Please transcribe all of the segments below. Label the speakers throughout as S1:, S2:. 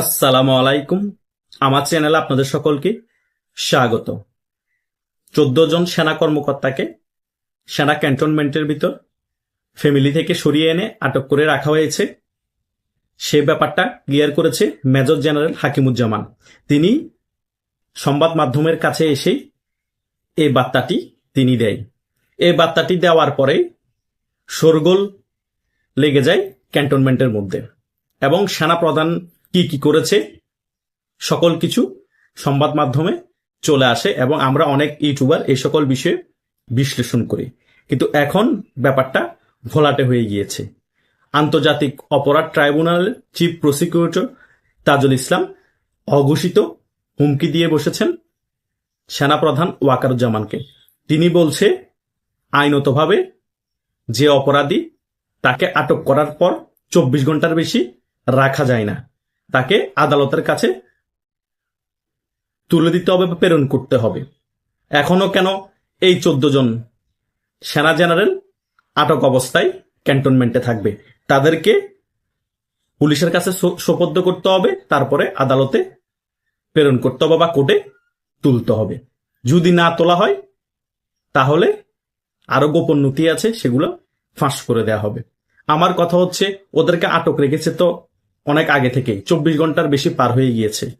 S1: আসসালামু আলাইকুম। আমার চ্যানেলে আপনাদের সকলকে স্বাগত। চোদ্দ জন সেনা কর্মকর্তাকে সেনা ক্যান্টনমেন্টের ভিতর ফ্যামিলি থেকে সরিয়ে এনে আটক করে রাখা হয়েছে। সে ব্যাপারটা ক্লিয়ার করেছে মেজর জেনারেল হাকিমুজ্জামান। তিনি সংবাদ মাধ্যমের কাছে এসেই এই বার্তাটি তিনি দেয়। এই বার্তাটি দেওয়ার পরে শোরগোল লেগে যায় ক্যান্টনমেন্টের মধ্যে এবং সেনা প্রধান কি কি করেছে, সকল কিছু সংবাদ মাধ্যমে চলে আসে এবং আমরা অনেক ইউটিউবার এই সকল বিষয়ে বিশ্লেষণ করি। কিন্তু এখন ব্যাপারটা ঘোলাটে হয়ে গিয়েছে। আন্তর্জাতিক অপরাধ ট্রাইব্যুনালের চিফ প্রসিকিউটর তাজুল ইসলাম অঘোষিত হুমকি দিয়ে বসেছেন সেনাপ্রধান ওয়াকারুজ্জামানকে। তিনি বলছে, আইনতভাবে যে অপরাধী তাকে আটক করার পর চব্বিশ ঘণ্টার বেশি রাখা যায় না। তাকে আদালতের কাছে তুলে দিতে হবে বা প্রেরণ করতে হবে। এখনও কেন এই চোদ্দ জন সেনা জেনারেল আটক অবস্থায় ক্যান্টনমেন্টে থাকবে? তাদেরকে পুলিশের কাছে সো- সোপর্দ করতে হবে, তারপরে আদালতে প্রেরণ করতে হবে বা কোর্টে তুলতে হবে। যদি না তোলা হয়, তাহলে আরও গোপন নথি আছে, সেগুলো ফাঁস করে দেওয়া হবে। আমার কথা হচ্ছে, ওদেরকে আটক রেখেছে তো অনেক আগে থেকেই। চব্বিশ ঘণ্টার বেশি পার হয়ে গিয়েছে।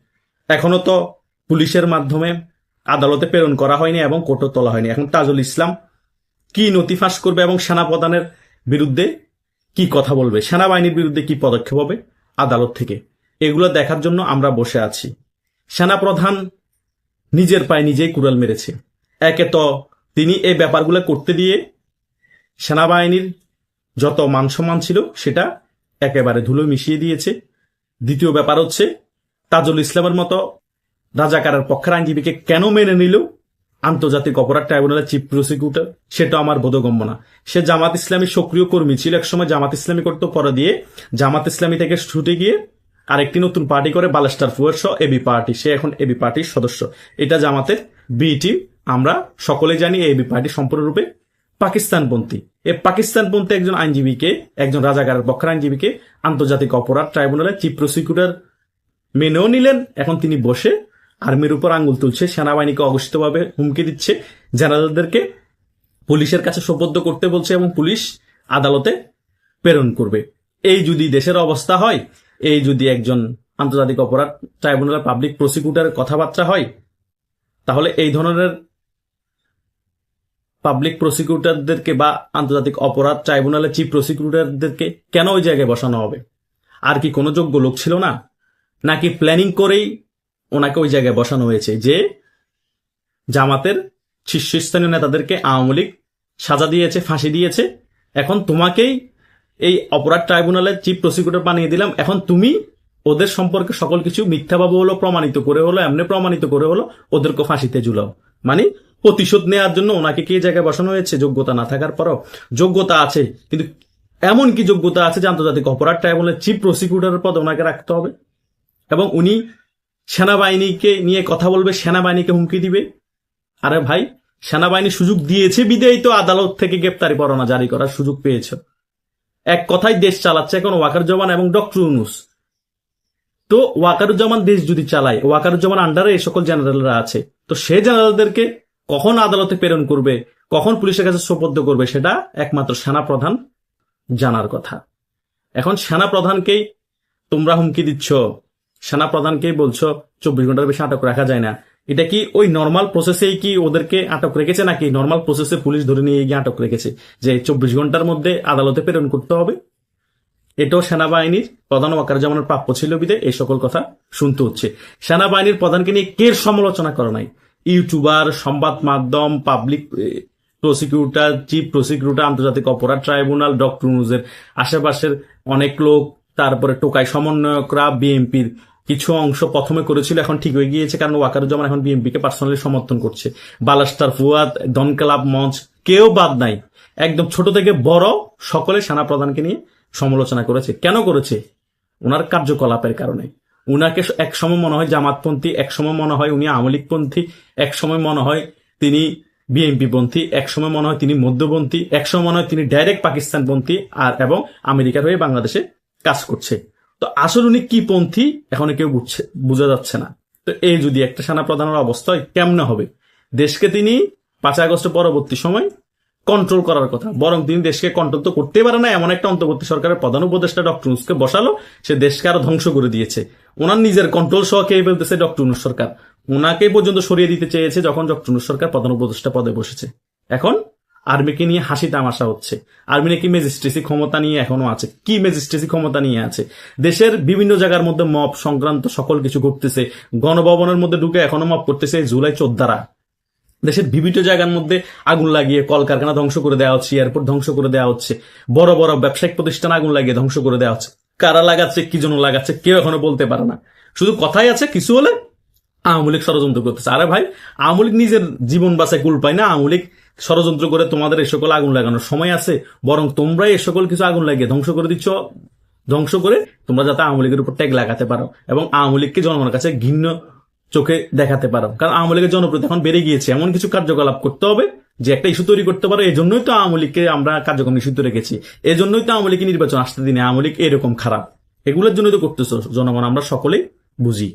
S1: এখনও তো পুলিশের মাধ্যমে আদালতে প্রেরণ করা হয়নি এবং কোর্টও তোলা হয়নি। এখন তাজুল ইসলাম কি নথি ফাঁস করবে এবং সেনাপ্রধানের বিরুদ্ধে কি কথা বলবে? সেনাবাহিনীর বিরুদ্ধে কি পদক্ষেপ হবে আদালত থেকে? এগুলো দেখার জন্য আমরা বসে আছি। সেনাপ্রধান নিজের পায়ে নিজেই কুড়াল মেরেছে। একে তো তিনি এই ব্যাপারগুলো করতে দিয়ে সেনাবাহিনীর যত মান সম্মান ছিল সেটা একেবারে ধুলো মিশিয়ে দিয়েছে। দ্বিতীয় ব্যাপার হচ্ছে, তাজুল ইসলামের মতো রাজাকারের পক্ষের আইনজীবীকে কেন মেনে নিল আন্তর্জাতিক অপরাধ ট্রাইব্যুনালের চিফ প্রসিকিউটর? সেটা আমার বোধগম্য না। সে জামাত ইসলামী সক্রিয় কর্মী ছিল একসময়, জামাত ইসলামী করতে পরে দিয়ে জামাত ইসলামী থেকে ছুটে গিয়ে আরেকটি নতুন পার্টি করে বালেস্টার ফুয়ার সহ এবি পার্টি। সে এখন এবি পার্টির সদস্য। এটা জামাতের বি টিম। আমরা সকলে জানি এবি পার্টি সম্পূর্ণরূপে পাকিস্তানপন্থী। এ পাকিস্তান পাকিস্তানপন্থী একজন আইনজীবীকে, একজন রাজাকারের পক্ষের আইনজীবীকে আন্তর্জাতিক অপরাধ ট্রাইব্যুনালের চিফ প্রসিকিউটর মেনেও নিলেন। এখন তিনি বসে আর্মির উপর আঙ্গুল তুলছে, সেনাবাহিনীকে অঘোষিতভাবে হুমকি দিচ্ছে, জেনারেলদেরকে পুলিশের কাছে সোপর্দ করতে বলছে এবং পুলিশ আদালতে প্রেরণ করবে। এই যদি দেশের অবস্থা হয়, এই যদি একজন আন্তর্জাতিক অপরাধ ট্রাইব্যুনালের পাবলিক প্রসিকিউটরের কথাবার্তা হয়, তাহলে এই ধরনের পাবলিক প্রসিকিউটরদেরকে বা আন্তর্জাতিক অপরাধ ট্রাইব্যুনালের চিফ প্রসিকিউটরদেরকে কেন ওই জায়গায় বসানো হবে? আর কি কোনো যোগ্য লোক ছিল না? নাকি প্ল্যানিং করেই ওনাকে ওই জায়গায় বসানো হয়েছে যে জামাতের শীর্ষস্থানীয় নেতাদেরকে আওয়ামী লীগ সাজা দিয়েছে, ফাঁসি দিয়েছে? এখন তোমাকেই এই অপরাধ ট্রাইব্যুনালের চিফ প্রসিকিউটর বানিয়ে দিলাম। এখন তুমি ওদের সম্পর্কে সকল কিছু মিথ্যাভাবে হলো প্রমাণিত করে হলো, এমনি প্রমাণিত করে হলো, ওদেরকে ফাঁসিতে ঝুলাও। মানে প্রতিশোধ নেওয়ার জন্য ওনাকে কি জায়গায় বসানো হয়েছে? যোগ্যতা না থাকার পরও যোগ্যতা আছে, কিন্তু এমন কি যোগ্যতা আছে যে আন্তর্জাতিক অপরাধ ট্রাইব্যুনালের চিফ প্রসিকিউটরের পদ ওনাকে রাখতে হবে? এবং উনি সেনাবাহিনীকে নিয়ে কথা বলবে, সেনাবাহিনীকে হুমকি দিবে? আরে ভাই, সেনাবাহিনী সুযোগ দিয়েছে বিদেয়ী তো আদালত থেকে গ্রেপ্তারি পরোয়ানা জারি করার সুযোগ পেয়েছ। এক কথায় দেশ চালাচ্ছে এখন ওয়াকারুজ্জামান এবং ডক্টর ইউনুস। তো ওয়াকারুজ্জামান দেশ যদি চালায়, ওয়াকারুজ্জামান আন্ডারে এই সকল জেনারেলরা আছে, তো সে জেনারেলদেরকে কখন আদালতে প্রেরণ করবে, কখন পুলিশের কাছে সোপর্দ করবে, সেটা একমাত্র সেনাপ্রধান জানার কথা। এখন সেনাপ্রধানকেই তোমরা হুমকি দিচ্ছ, সেনাপ্রধানকেই বলছো, চব্বিশ ঘণ্টার বেশি আটক রাখা যায় না। এটা কি ওই নর্মাল প্রসেসেই কি ওদেরকে আটক রেখেছে, নাকি নর্মাল প্রসেসে পুলিশ ধরে নিয়ে গিয়ে আটক রেখেছে? যে চব্বিশ ঘণ্টার মধ্যে আদালতে প্রেরণ করতে হবে। এটাও সেনাবাহিনীর প্রধান ওয়াকারুজ্জামানের প্রাপ্য ছিল বিদে, এই সকল কথা শুনতে হচ্ছে। সেনাবাহিনীর প্রধানকে নিয়ে কের সমালোচনা করা নাই? ইউটিউবার, সংবাদ মাধ্যম পাবলিক প্রসিকিউটর চিফ প্রসিকিউটর আন্তর্জাতিক অপরাধ ট্রাইব্যুনাল ডক্টর নিউজের আশেপাশের অনেক লোক, তারপরে টোকাই সমন্বয়করা বিএনপির কিছু অংশ প্রথমে করেছিল, এখন ঠিক হয়ে গিয়েছে কারণ ওয়াকারুজ্জামান এখন বিএনপিকে পার্সোনালি সমর্থন করছে। বালাস্টার ফুয়াদ ক্লাব মঞ্চ, কেউ বাদ নাই। একদম ছোট থেকে বড় সকলে সেনা প্রধানকে নিয়ে সমালোচনা করেছে। কেন করেছে? ওনার কার্যকলাপের কারণে। উনাকে এক সময় মনে হয় জামাতপন্থী এক সময় মনে হয় উনি আওয়ামী লীগপন্থী এক সময় মনে হয় তিনি বিএনপি পন্থী এক সময় মনে হয় তিনি মধ্যপন্থী এক সময় মনে হয় তিনি ডাইরেক্ট পাকিস্তানপন্থী আর এবং আমেরিকার হয়ে বাংলাদেশে কাজ করছে। তো আসল উনি কি পন্থী এখন কেউ বুঝছে, বোঝা যাচ্ছে না। তো এই যদি একটা সেনা প্রধানের অবস্থা কেমন হবে? দেশকে তিনি পাঁচ আগস্ট পরবর্তী সময় কন্ট্রোল করার কথা, বরং তিনি দেশকে কন্ট্রোল তো করতেই পারে না, এমন একটা অন্তর্বর্তী সরকারের প্রধান উপদেষ্টা ডক্টর বসালো, সে দেশকে আরও ধ্বংস করে দিয়েছে। ওনার নিজের কন্ট্রোল সহ কে ফেলতেছে ডক্টর সরকার। ওনাকে পর্যন্ত সরিয়ে দিতে চেয়েছে যখন ডক্টর সরকার প্রধান উপদেষ্টা পদে বসেছে। এখন আর্মিকে নিয়ে হাসি তামাশা হচ্ছে। আর্মি নাকি ম্যাজিস্ট্রেসি ক্ষমতা নিয়ে এখনও আছে। কি ম্যাজিস্ট্রেসি ক্ষমতা নিয়ে আছে? দেশের বিভিন্ন জায়গার মধ্যে মব সংক্রান্ত সকল কিছু ঘটতেছে। গণভবনের মধ্যে ঢুকে এখনও মপ করতেছে জুলাই চোদ্দারা। দেশের বিভিন্ন জায়গার মধ্যে আগুন লাগিয়ে কলকারখানা ধ্বংস করে দেওয়া হচ্ছে এয়ারপোর্ট ধ্বংস করে দেওয়া হচ্ছে। বড় বড় ব্যবসায়িক প্রতিষ্ঠান আগুন লাগিয়ে ধ্বংস করে দেওয়া হচ্ছে। কারা লাগাচ্ছে, কি জন্য লাগাচ্ছে, কেউ এখনও বলতে পারে না। শুধু কথাই আছে, কিছু হলে আওয়ামী লীগ ষড়যন্ত্র করতেছে। আরে ভাই, আওয়ামী লীগ নিজের জীবন বাঁচায়, কুল পায় না। আওয়ামী লীগ ষড়যন্ত্র করে তোমাদের এই সকল আগুন লাগানোর সময় আছে, বরং তোমরাই এই সকল কিছু আগুন লাগিয়ে ধ্বংস করে দিচ্ছ। ধ্বংস করে তোমরা যাতে আওয়ামী লীগের উপর ট্যাগ লাগাতে পারো এবং আওয়ামী লীগকে জনগণের কাছে ঘৃণ্য চোখে দেখাতে পারো। কারণ আওয়ামী লীগের জনপ্রিয়তা এখন বেড়ে গিয়েছে। এমন কিছু কার্যকলাপ করতে হবে যে একটা ইস্যু তৈরি করতে পারো এই জন্যই তো আওয়ামী লীগকে আমরা কার্যক্রম নিষিদ্ধ রেখেছি। এই জন্যই তো আওয়ামী লীগকে নির্বাচন আসতে দিনে। আওয়ামী লীগ এরকম খারাপ। এগুলোর জন্যই তো করতেছ জনগণ, আমরা সকলেই বুঝি।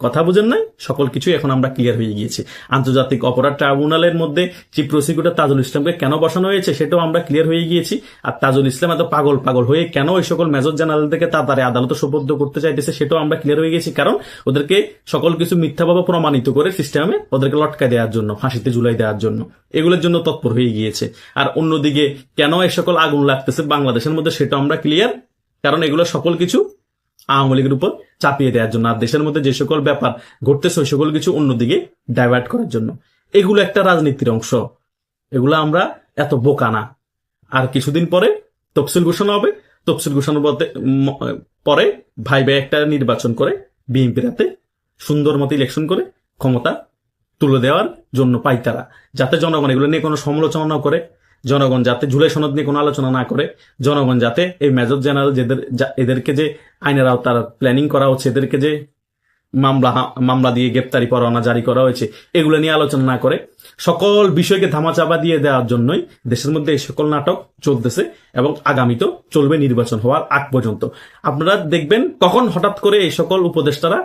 S1: কথা বুঝেন নাই? সকল কিছু এখন আমরা ক্লিয়ার হয়ে গিয়েছি। আন্তর্জাতিক অপরাধ ট্রাইব্যুনালের মধ্যে চিফ প্রসিকিউটর তাজুল ইসলামকে কেন বসানো হয়েছে সেটাও আমরা ক্লিয়ার হয়ে গিয়েছি। আর তাজুল ইসলাম এত পাগল পাগল হয়ে কেন ওই সকল মেজর জেনারেল থেকে তাড়াতাড়ি আদালতে সুবদ্ধ করতে চাইতেছে সেটাও আমরা ক্লিয়ার হয়ে গেছি কারণ ওদেরকে সকল কিছু মিথ্যাভাবে প্রমাণিত করে সিস্টেমে ওদেরকে লটকা দেওয়ার জন্য, ফাঁসিতে ঝুলাই দেওয়ার জন্য। এগুলোর জন্য তৎপর হয়ে গিয়েছে। আর অন্যদিকে কেন এই সকল আগুন লাগতেছে বাংলাদেশের মধ্যে সেটাও আমরা ক্লিয়ার কারণ এগুলো সকল কিছু আওয়ামী লীগের উপর চাপিয়ে দেওয়ার জন্য। আর দেশের মধ্যে যে সকল ব্যাপার ঘটতেছে, ওই সকল কিছু অন্যদিকে ডাইভার্ট করার জন্য। এগুলো একটা রাজনীতির অংশ। এগুলো আমরা এত বোকা না। আর কিছুদিন পরে তফসিল ঘোষণা হবে। তফসিল ঘোষণার পরে ভাই ভাই একটা নির্বাচন করে, বিএনপির হাতে সুন্দর মতো ইলেকশন করে ক্ষমতা তুলে দেওয়ার জন্য পাই তারা। যাতে জনগণ এগুলো নিয়ে কোনো সমালোচনা করে জনগণ যাতে, ঝুলে সনদ নিয়ে কোনো আলোচনা না করে, জনগণ যাতে এই মেজর জেনারেল যেদের এদেরকে যে আইনের আওতার প্ল্যানিং করা হচ্ছে, এদেরকে যে মামলা মামলা দিয়ে গ্রেপ্তারি পরোয়ানা জারি করা হয়েছে, এগুলো নিয়ে আলোচনা না করে, সকল বিষয়কে ধামাচাপা দিয়ে দেওয়ার জন্যই দেশের মধ্যে এই সকল নাটক চলতেছে এবং আগামীতেও চলবে নির্বাচন হওয়ার আগ পর্যন্ত। আপনারা দেখবেন কখন হঠাৎ করে এই সকল উপদেষ্টারা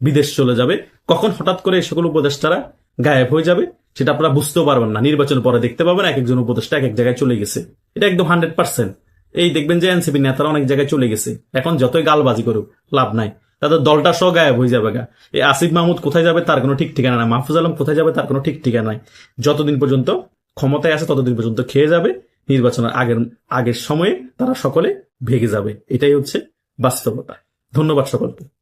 S1: বিদেশ চলে যাবে, কখন হঠাৎ করে এই সকল উপদেষ্টারা গায়েব হয়ে যাবে সেটা আপনারা বুঝতেও পারবেন না। নির্বাচন পরে দেখতে পাবেন এক একজন উপদেষ্টা এক এক জায়গায় চলে গেছে। এটা একদম হান্ড্রেড পার্সেন্ট। এই দেখবেন যে এনসিপি নেতারা অনেক জায়গায় চলে গেছে। এখন যতই গালবাজি করুক, লাভ নাই। তাদের দলটা সহ গায়েব হয়ে যাবে গা। এই আসিফ মাহমুদ কোথায় যাবে তার কোনো ঠিক ঠিকানা নাই। মাহফুজ আলম কোথায় যাবে তার কোনো ঠিক ঠিকানা নাই। যতদিন পর্যন্ত ক্ষমতায় আছে, ততদিন পর্যন্ত খেয়ে যাবে। নির্বাচনের আগের আগের সময়ে তারা সকলে ভেগে যাবে। এটাই হচ্ছে বাস্তবতা। ধন্যবাদ সকলকে।